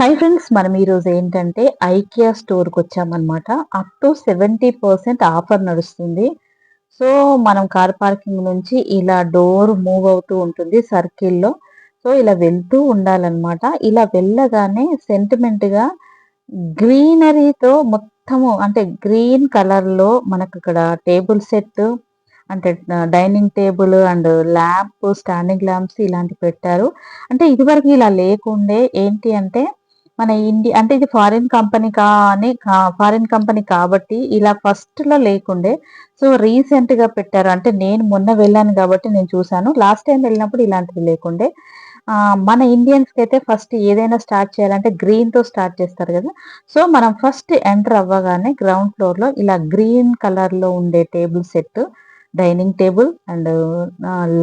Hi friends మనం ఈరోజు ఏంటంటే ఐకియా స్టోర్కి వచ్చామన్నమాట. Up to seventy percent offer నడుస్తుంది. సో మనం కార్ పార్కింగ్ నుంచి ఇలా డోర్ మూవ్ అవుతూ ఉంటుంది సర్కిల్లో సో ఇలా వెళ్తూ ఉండాలన్నమాట. ఇలా వెళ్ళగానే సెంటిమెంట్గా గ్రీనరీతో మొత్తము అంటే గ్రీన్ కలర్లో మనకు ఇక్కడ టేబుల్ సెట్ అంటే dining table and lamp standing lamps ఇలాంటివి పెట్టారు. అంటే ఇదివరకు ఇలా లేకుండే ఏంటి అంటే మన ఇండియా అంటే ఇది ఫారిన్ కంపెనీ కానీ ఫారిన్ కంపెనీ కాబట్టి ఇలా ఫస్ట్లో లేకుండే సో రీసెంట్గా పెట్టారు. అంటే నేను మొన్న వెళ్ళాను కాబట్టి నేను చూసాను లాస్ట్ టైం వెళ్ళినప్పుడు ఇలాంటివి లేకుండే. మన ఇండియన్స్కి అయితే ఫస్ట్ ఏదైనా స్టార్ట్ చేయాలంటే గ్రీన్తో స్టార్ట్ చేస్తారు కదా. సో మనం ఫస్ట్ ఎంటర్ అవ్వగానే గ్రౌండ్ ఫ్లోర్లో ఇలా గ్రీన్ కలర్లో ఉండే table set dining table and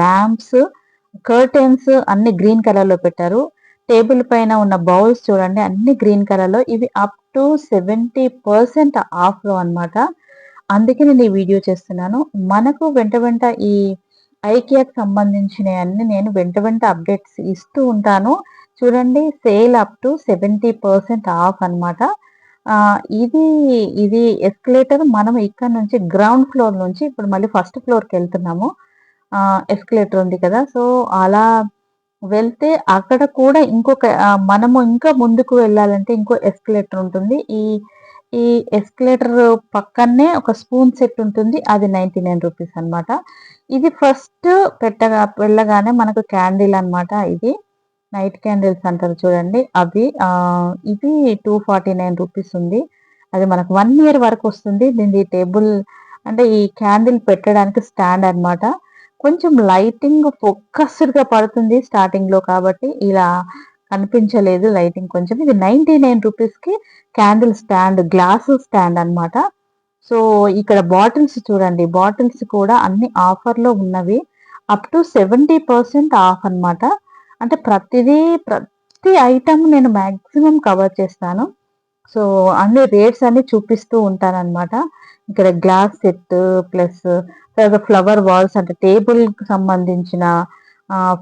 lamps curtains అన్ని గ్రీన్ కలర్లో పెట్టారు. టేబుల్ పైన ఉన్న బౌల్స్ చూడండి అన్ని గ్రీన్ కలర్లో. ఇవి అప్ టు సెవెంటీ పర్సెంట్ ఆఫ్లో అనమాట అందుకే నేను ఈ వీడియో చేస్తున్నాను. మనకు వెంట వెంట ఈ ఐకియాకి సంబంధించిన అన్ని నేను వెంట వెంట అప్డేట్స్ ఇస్తూ ఉంటాను. చూడండి sale up to seventy percent off అనమాట ఇది ఇది ఎస్కలేటర్ మనం ఇక్కడ నుంచి గ్రౌండ్ ఫ్లోర్ నుంచి ఇప్పుడు మళ్ళీ ఫస్ట్ ఫ్లోర్కి వెళ్తున్నాము. ఎస్కలేటర్ ఉంది కదా. సో అలా వెళ్తే అక్కడ కూడా ఇంకొక మనము ఇంకా ముందుకు వెళ్ళాలంటే ఇంకో ఎస్కలేటర్ ఉంటుంది. ఈ ఈ ఎస్కలేటర్ పక్కనే ఒక స్పూన్ సెట్ ఉంటుంది. అది నైంటీ నైన్ రూపీస్ అనమాట ఇది ఫస్ట్ పెట్టగా వెళ్ళగానే మనకు క్యాండిల్ అనమాట ఇది. నైట్ క్యాండిల్స్ అంటారు చూడండి. అవి ఇది టూ ఫార్టీ నైన్ రూపీస్ ఉంది. అది మనకు వన్ ఇయర్ వరకు వస్తుంది. దీని టేబుల్ అంటే ఈ క్యాండిల్ పెట్టడానికి స్టాండ్ అనమాట కొంచెం లైటింగ్ ఫోకస్డ్గా పడుతుంది స్టార్టింగ్లో కాబట్టి ఇలా కనిపించలేదు లైటింగ్ కొంచెం. ఇది నైంటీ నైన్ రూపీస్కి క్యాండిల్ స్టాండ్ గ్లాస్ స్టాండ్ అనమాట సో ఇక్కడ బాటిల్స్ చూడండి. బాటిల్స్ కూడా అన్ని ఆఫర్లో ఉన్నవి. Up to seventy percent off అనమాట అంటే ప్రతిదీ ప్రతి ఐటమ్ నేను మ్యాక్సిమం కవర్ చేస్తాను. సో అన్ని రేట్స్ అన్ని చూపిస్తూ ఉంటాను అనమాట ఇక్కడ గ్లాస్ సెట్ ప్లస్ తర్వాత ఫ్లవర్ వాల్స్ అంటే టేబుల్కి సంబంధించిన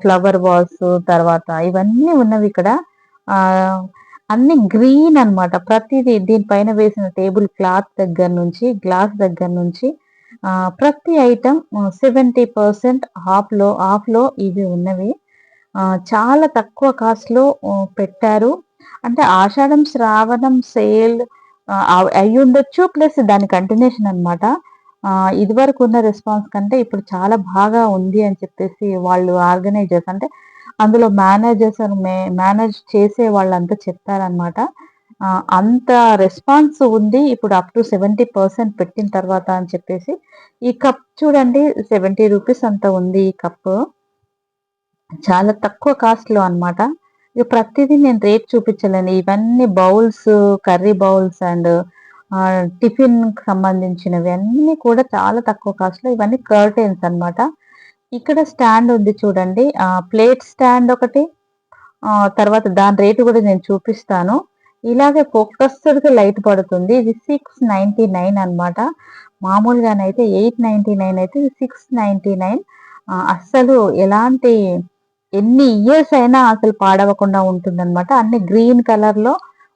ఫ్లవర్ వాల్స్ తర్వాత ఇవన్నీ ఉన్నవి ఇక్కడ. అన్ని గ్రీన్ అనమాట ప్రతిదీ దీనిపైన వేసిన టేబుల్ క్లాత్ దగ్గర నుంచి గ్లాస్ దగ్గర నుంచి ప్రతి ఐటమ్ సెవెంటీ పర్సెంట్ హాఫ్లో హాఫ్లో ఇవి ఉన్నవి. చాలా తక్కువ కాస్ట్లో పెట్టారు. అంటే ఆషాఢం శ్రావణం సేల్ అయి ఉండొచ్చు ప్లస్ దాని కంటిన్యూషన్ అనమాట ఇది వరకు ఉన్న రెస్పాన్స్ కంటే ఇప్పుడు చాలా బాగా ఉంది అని చెప్పేసి వాళ్ళు ఆర్గనైజర్స్ అంటే అందులో మేనేజర్స్ మేనేజ్ చేసే వాళ్ళంతా చెప్తారనమాట అంత రెస్పాన్స్ ఉంది ఇప్పుడు అప్ టు సెవెంటీ పర్సెంట్ పెట్టిన తర్వాత అని చెప్పేసి. ఈ కప్ చూడండి సెవెంటీ రూపీస్ అంత ఉంది ఈ కప్ చాలా తక్కువ కాస్ట్లో అనమాట ఇక ప్రతిదీ నేను రేట్ చూపించలేను. ఇవన్నీ bowls curry bowls and tiffin సంబంధించినవి అన్నీ కూడా చాలా తక్కువ కాస్ట్లో ఇవన్నీ కర్టెన్స్ అనమాట ఇక్కడ స్టాండ్ ఉంది చూడండి. ప్లేట్ స్టాండ్ ఒకటి తర్వాత దాని రేటు కూడా నేను చూపిస్తాను. ఇలాగే ఫోకస్డ్గా లైట్ పడుతుంది. ఇది సిక్స్ నైంటీ నైన్ అనమాట మామూలుగానైతే ఎయిట్ నైంటీ నైన్ అయితే సిక్స్ నైంటీ నైన్. అస్సలు ఎలాంటి ఎన్ని ఇయర్స్ అయినా అసలు పాడవకుండా ఉంటుందన్నమాట. అన్ని గ్రీన్ కలర్లో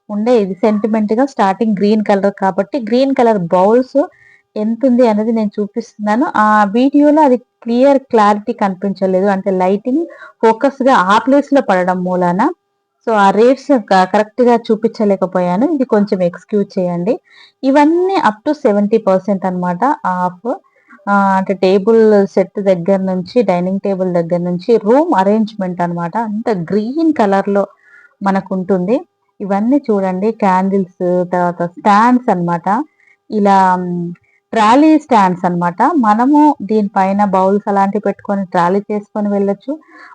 ఉండే ఇది సెంటిమెంట్గా స్టార్టింగ్ గ్రీన్ కలర్ కాబట్టి గ్రీన్ కలర్ బౌల్స్ ఎంత ఉంది అనేది నేను చూపిస్తున్నాను. ఆ వీడియోలో అది క్లియర్ క్లారిటీ కనిపించలేదు. అంటే లైటింగ్ ఫోకస్గా ఆ ప్లేస్లో పడడం మూలాన. సో ఆ రేట్స్ కరెక్ట్గా చూపించలేకపోయాను. ఇది కొంచెం ఎక్స్క్యూజ్ చేయండి. ఇవన్నీ అప్ టు సెవెంటీ పర్సెంట్ అనమాట ఆఫ్. అంటే టేబుల్ సెట్ దగ్గర నుంచి డైనింగ్ టేబుల్ దగ్గర నుంచి రూమ్ అరేంజ్మెంట్ అనమాట అంత గ్రీన్ కలర్లో మనకు ఉంటుంది ఇవన్నీ చూడండి క్యాండిల్స్ తర్వాత స్టాండ్స్ అనమాట ఇలా ట్రాలీ స్టాండ్స్ అనమాట మనము దీనిపైన బౌల్స్ అలాంటివి పెట్టుకొని ట్రాలీ చేసుకొని వెళ్ళొచ్చు.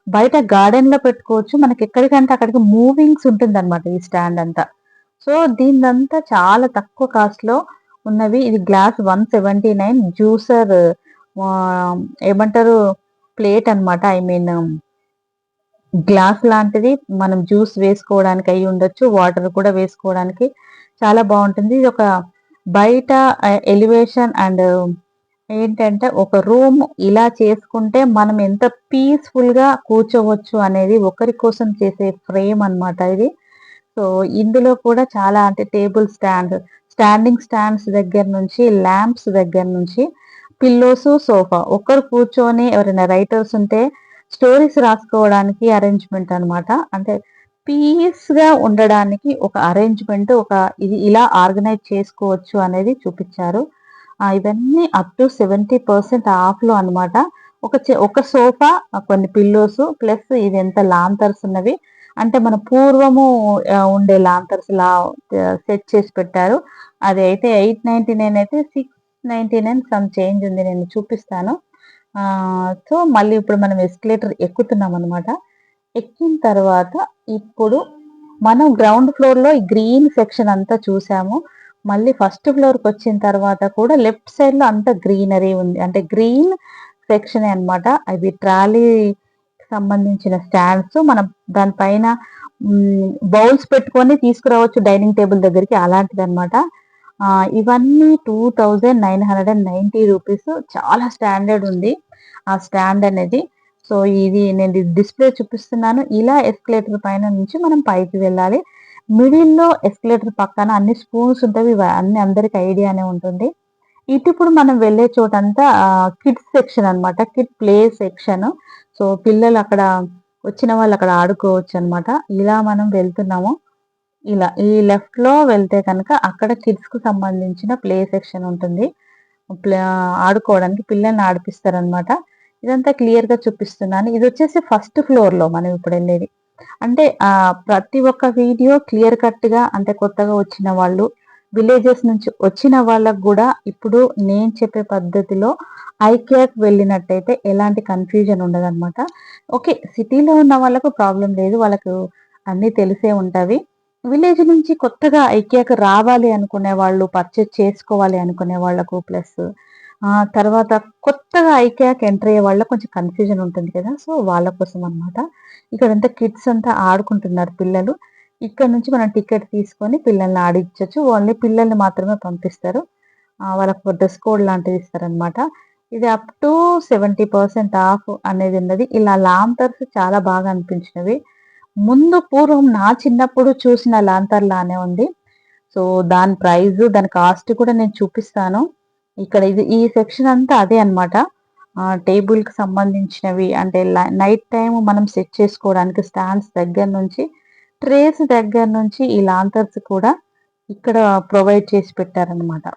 బయట గార్డెన్లో పెట్టుకోవచ్చు. మనకి ఎక్కడికంటే అక్కడికి మూవింగ్స్ ఉంటుంది అనమాట ఈ స్టాండ్ అంతా. సో దీనిదంతా చాలా తక్కువ కాస్ట్లో ఉన్నవి. ఇది glass one seventy nine juicer ఏమంటారు ప్లేట్ అనమాట ఐ మీన్ గ్లాస్ లాంటిది. మనం జ్యూస్ వేసుకోవడానికి అయి ఉండొచ్చు. వాటర్ కూడా వేసుకోవడానికి చాలా బాగుంటుంది. ఇది ఒక బయట ఎలివేషన్ అండ్ ఏంటంటే ఒక రూమ్ ఇలా చేసుకుంటే మనం ఎంత పీస్ఫుల్గా కూర్చోవచ్చు అనేది ఒకరి కోసం చేసే ఫ్రేమ్ అనమాట ఇది. సో ఇందులో కూడా చాలా అంటే టేబుల్ స్టాండ్ స్టాండింగ్ స్టాండ్స్ దగ్గర నుంచి ల్యాంప్స్ దగ్గర నుంచి పిల్లోస్ సోఫా. ఒక్కరు కూర్చొని ఎవరైనా రైటర్స్ ఉంటే స్టోరీస్ రాసుకోవడానికి అరేంజ్మెంట్ అనమాట అంటే పీస్గా ఉండడానికి ఒక అరేంజ్మెంట్ ఒక ఇది ఇలా ఆర్గనైజ్ చేసుకోవచ్చు అనేది చూపించారు. ఇవన్నీ అప్ టు సెవెంటీ పర్సెంట్ ఆఫ్లో అనమాట ఒక ఒక సోఫా కొన్ని పిల్లోస్ ప్లస్ ఇది ఎంత లాంతర్స్ ఉన్నవి అంటే మన పూర్వము ఉండే లాంతర్స్ లా సెట్ చేసి పెట్టారు. అది అయితే ఎయిట్ నైన్టీ నైన్ అయితే six ninety nine some change ఉంది నేను చూపిస్తాను. సో మళ్ళీ ఇప్పుడు మనం ఎస్కలేటర్ ఎక్కుతున్నాం అనమాట ఎక్కిన తర్వాత ఇప్పుడు మనం గ్రౌండ్ ఫ్లోర్లో ఈ గ్రీన్ సెక్షన్ అంతా చూసాము. మళ్ళీ ఫస్ట్ ఫ్లోర్కి వచ్చిన తర్వాత కూడా లెఫ్ట్ సైడ్లో అంత అంతా గ్రీనరీ ఉంది. అంటే గ్రీన్ సెక్షన్ అనమాట అవి ట్రాలీ సంబంధించిన స్టాండ్స్ మనం దానిపైన బౌల్స్ పెట్టుకొని తీసుకురావచ్చు డైనింగ్ టేబుల్ దగ్గరికి అలాంటిది అనమాట ఇవన్నీ two thousand nine hundred and ninety rupees చాలా స్టాండర్డ్ ఉంది ఆ స్టాండ్ అనేది. సో ఇది నేను డిస్ప్లే చూపిస్తున్నాను. ఇలా ఎస్కలేటర్ పైన నుంచి మనం పైకి వెళ్ళాలి. మిడిల్లో ఎస్కలేటర్ పక్కన అన్ని స్పూన్స్ ఉంటాయి. అన్ని అందరికి ఐడియానే ఉంటుంది. ఇటు ఇప్పుడు మనం వెళ్ళే చోటంతా కిడ్స్ సెక్షన్ అనమాట కిడ్ ప్లే సెక్షన్. సో పిల్లలు అక్కడ వచ్చిన వాళ్ళు అక్కడ ఆడుకోవచ్చు అనమాట ఇలా మనం వెళ్తున్నాము. ఇలా ఈ లెఫ్ట్లో వెళ్తే కనుక అక్కడ కిడ్స్కు సంబంధించిన ప్లే సెక్షన్ ఉంటుంది. ఆడుకోవడానికి పిల్లల్ని ఆడిపిస్తారనమాట ఇదంతా క్లియర్గా చూపిస్తున్నాను. ఇది వచ్చేసి ఫస్ట్ ఫ్లోర్లో మనం ఇప్పుడు వెళ్ళేది. అంటే ఆ ప్రతి ఒక్క వీడియో క్లియర్ కట్గా అంటే కొత్తగా వచ్చిన వాళ్ళు విలేజెస్ నుంచి వచ్చిన వాళ్ళకు కూడా ఇప్పుడు నేను చెప్పే పద్ధతిలో ఐక్యాక్ వెళ్ళినట్టయితే ఎలాంటి కన్ఫ్యూజన్ ఉండదన్నమాట. ఓకే సిటీలో ఉన్న వాళ్ళకు ప్రాబ్లం లేదు వాళ్ళకు అన్నీ తెలిసే ఉంటాయి విలేజ్ నుంచి కొత్తగా ఐక్యాక్ రావాలి అనుకునే వాళ్ళు పర్చేస్ చేసుకోవాలి అనుకునే వాళ్ళకు ప్లస్ తర్వాత కొత్తగా ఐక్యాక్ ఎంటర్ అయ్యే వాళ్ళ కొంచెం కన్ఫ్యూజన్ ఉంటుంది కదా సో వాళ్ళ కోసం అనమాట ఇక్కడంతా కిడ్స్ అంతా ఆడుకుంటున్నారు పిల్లలు. ఇక్కడ నుంచి మనం టికెట్ తీసుకొని పిల్లల్ని ఆడించవచ్చు ఓన్లీ పిల్లల్ని మాత్రమే పంపిస్తారు. వాళ్ళకు డ్రెస్ కోడ్ లాంటిది ఇస్తారనమాట ఇది up to seventy percent off అనేది ఉన్నది. ఇలా లాంతర్స్ చాలా బాగా అనిపించినవి. ముందు పూర్వం నా చిన్నప్పుడు చూసిన లాంతర్ లానే ఉంది. సో దాని ప్రైస్ దాని కాస్ట్ కూడా నేను చూపిస్తాను. ఇక్కడ ఇది ఈ సెక్షన్ అంతా అదే అనమాట టేబుల్కి సంబంధించినవి. అంటే నైట్ టైం మనం సెట్ చేసుకోవడానికి స్టాండ్స్ దగ్గర నుంచి ట్రేస్ దగ్గర నుంచి ఈ లాంతర్స్ కూడా ఇక్కడ ప్రొవైడ్ చేసి పెట్టారనమాట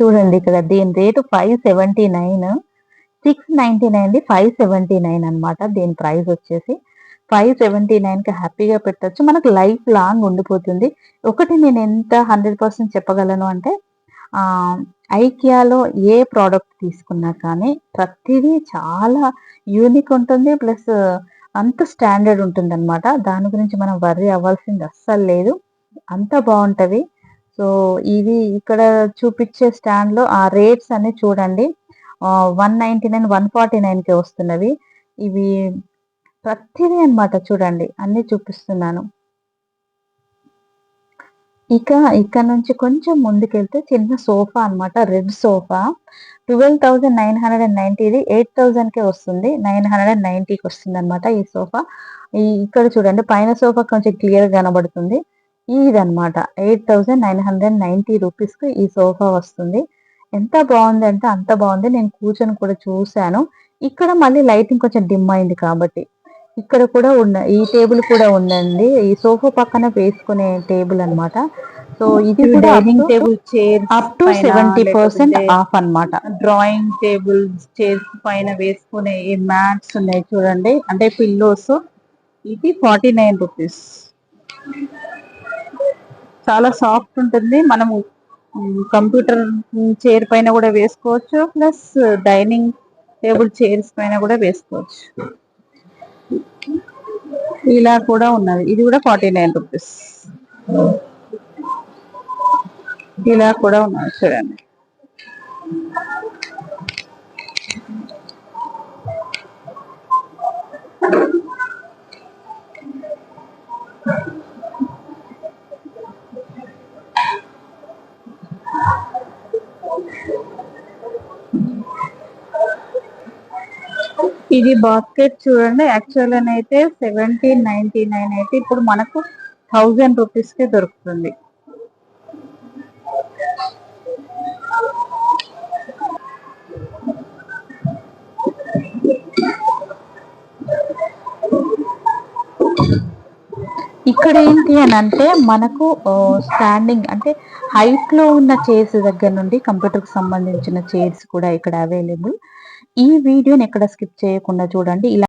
చూడండి ఇక్కడ దీని rate five seventy nine six ninety nine five seventy nine అనమాట దీని ప్రైస్ వచ్చేసి ఫైవ్ సెవెంటీ నైన్కి హ్యాపీగా పెట్టచ్చు. మనకు లైఫ్ లాంగ్ ఉండిపోతుంది. ఒకటి నేను ఎంత హండ్రెడ్ పర్సెంట్ చెప్పగలను అంటే ఐకియాలో ఏ ప్రోడక్ట్ తీసుకున్నా కానీ ప్రతిదీ చాలా యూనిక్ ఉంటుంది. ప్లస్ అంత స్టాండర్డ్ ఉంటుంది అనమాట దాని గురించి మనం వర్రీ అవ్వాల్సింది అస్సలు లేదు. అంత బాగుంటుంది. సో ఇది ఇక్కడ చూపించే స్టాండ్లో ఆ రేట్స్ అన్ని చూడండి. One ninety nine one forty నైన్కి వస్తున్నవి. ఇవి ప్రతిదీ అనమాట చూడండి. అన్నీ చూపిస్తున్నాను. ఇక ఇక్కడ నుంచి కొంచెం ముందుకెళ్తే చిన్న సోఫా అనమాట red sofa. Twelve thousand nine hundred and నైన్టీది eight థౌజండ్కే వస్తుంది నైన్ హండ్రెడ్ అండ్ నైన్టీకి వస్తుంది అనమాట ఈ సోఫా. ఈ ఇక్కడ చూడండి పైన సోఫా కొంచెం క్లియర్ కనబడుతుంది. ఇదనమాట eight thousand nine hundred ninety రూపీస్కి ఈ సోఫా వస్తుంది. ఎంత బాగుంది అంటే అంత బాగుంది నేను కూర్చొని కూడా చూశాను. ఇక్కడ మళ్ళీ లైటింగ్ కొంచెం డిమ్ అయింది కాబట్టి. ఇక్కడ కూడా ఉన్న ఈ టేబుల్ కూడా ఉందండి. ఈ సోఫా పక్కన వేసుకునే టేబుల్ అనమాట సో ఇది dining table chair up to seventy percent off అనమాట డ్రాయింగ్ టేబుల్ చైర్స్ పైన వేసుకునే ఈ మ్యాట్స్ ఉన్నాయి చూడండి. అంటే పిల్లోస్ ఇది ఫార్టీ నైన్ రూపీస్ చాలా సాఫ్ట్ ఉంటుంది. మనము కంప్యూటర్ చైర్ పైన కూడా వేసుకోవచ్చు. ప్లస్ డైనింగ్ టేబుల్ చైర్స్ పైన కూడా వేసుకోవచ్చు. ఇలా కూడా ఉన్నది. ఇది కూడా ఫార్టీ నైన్ రూపీస్ ఇలా కూడా ఉన్నది. చూడండి. ఇది బాస్కెట్ చూడండి. యాక్చువల్ అయితే సెవెంటీన్ నైన్టీ నైన్ అయితే ఇప్పుడు మనకు థౌజండ్ రూపీస్ కే దొరుకుతుంది. ఇక్కడ ఏంటి అని అంటే మనకు స్టాండింగ్ అంటే హైట్లో ఉన్న చైర్స్ దగ్గర నుండి కంప్యూటర్కి సంబంధించిన చైర్స్ కూడా ఇక్కడ అవైలబుల్ ఈ వీడియోని ఎక్కడ స్కిప్ చేయకుండా చూడండి. ఇలా